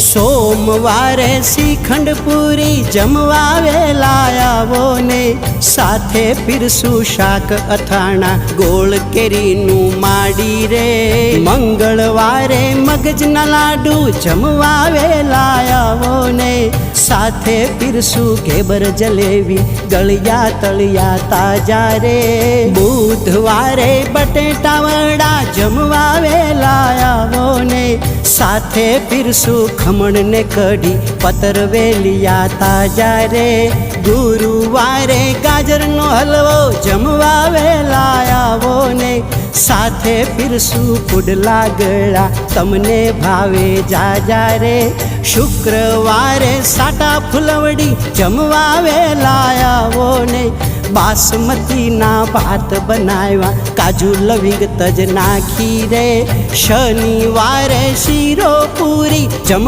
સોમવારે શ્રીખંડ પૂરી જમવા આવો ને સાથે પીરસું શાક, અથાણા, ગોળ, કેરીનું માડી રે. મંગળવારે મગજના લાડુ જમવા આવો ને સાથે પીરસું ઘેબર જલેબી ગળિયા તળિયા તાજા રે. બુધવારે બટેટા વડા જમવા સાથે પીરસું ખમણ ને કઢી પતર વેલિયા તાજા રે. ગુરુવારે ગાજરનો હલવો જમવા સાથે પીરસું પુડલા ગળા તમને ભાવે જાજા રે. શુક્રવારે સાટા ફૂલવડી જમવા વેલાયાવો ને. બાસમતીના ભાત બનાવ્યા. કાજુ લવિંગ તજ નાખી રે. શનિવારે શીરો પૂરી જમ